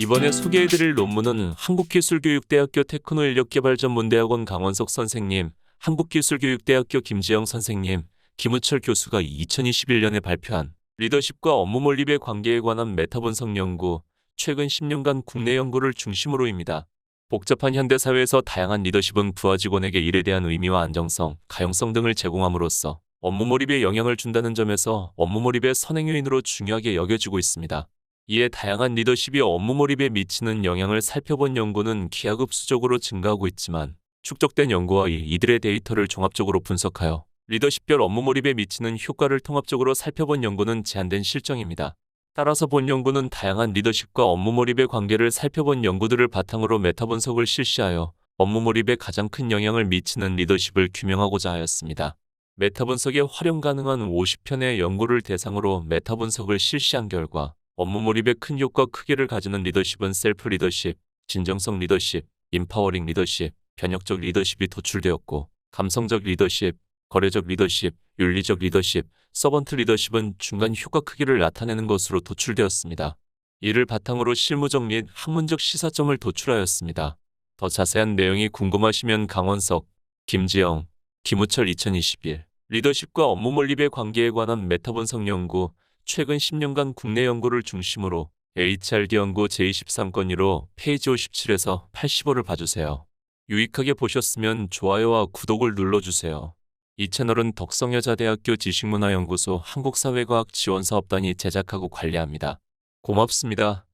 이번에 소개해드릴 논문은 한국기술교육대학교 테크노인력개발전문대학원 강원석 선생님, 한국기술교육대학교 김지영 선생님, 김우철 교수가 2021년에 발표한 리더십과 업무 몰입의 관계에 관한 메타 분석 연구, 최근 10년간 국내 연구를 중심으로입니다. 복잡한 현대사회에서 다양한 리더십은 부하 직원에게 일에 대한 의미와 안정성, 가용성 등을 제공함으로써 업무 몰입에 영향을 준다는 점에서 업무 몰입의 선행 요인으로 중요하게 여겨지고 있습니다. 이에 다양한 리더십이 업무 몰입에 미치는 영향을 살펴본 연구는 기하급수적으로 증가하고 있지만 축적된 연구와 이- 이들의 데이터를 종합적으로 분석하여 리더십별 업무 몰입에 미치는 효과를 통합적으로 살펴본 연구는 제한된 실정입니다. 따라서 본 연구는 다양한 리더십과 업무 몰입의 관계를 살펴본 연구들을 바탕으로 메타 분석을 실시하여 업무 몰입에 가장 큰 영향을 미치는 리더십을 규명하고자 하였습니다. 메타 분석에 활용 가능한 50편의 연구를 대상으로 메타 분석을 실시한 결과 업무 몰입에 큰 효과 크기를 가지는 리더십은 셀프 리더십, 진정성 리더십, 인파워링 리더십, 변혁적 리더십이 도출되었고 감성적 리더십, 거래적 리더십, 윤리적 리더십, 서번트 리더십은 중간 효과 크기를 나타내는 것으로 도출되었습니다. 이를 바탕으로 실무적 및 학문적 시사점을 도출하였습니다. 더 자세한 내용이 궁금하시면 강원석, 김지영, 김우철 2021 리더십과 업무 몰입의 관계에 관한 메타 분석 연구 최근 10년간 국내 연구를 중심으로 HRD 연구 제23건 1호 페이지 57에서 85를 봐주세요. 유익하게 보셨으면 좋아요와 구독을 눌러주세요. 이 채널은 덕성여자대학교 지식문화연구소 한국사회과학 지원사업단이 제작하고 관리합니다. 고맙습니다.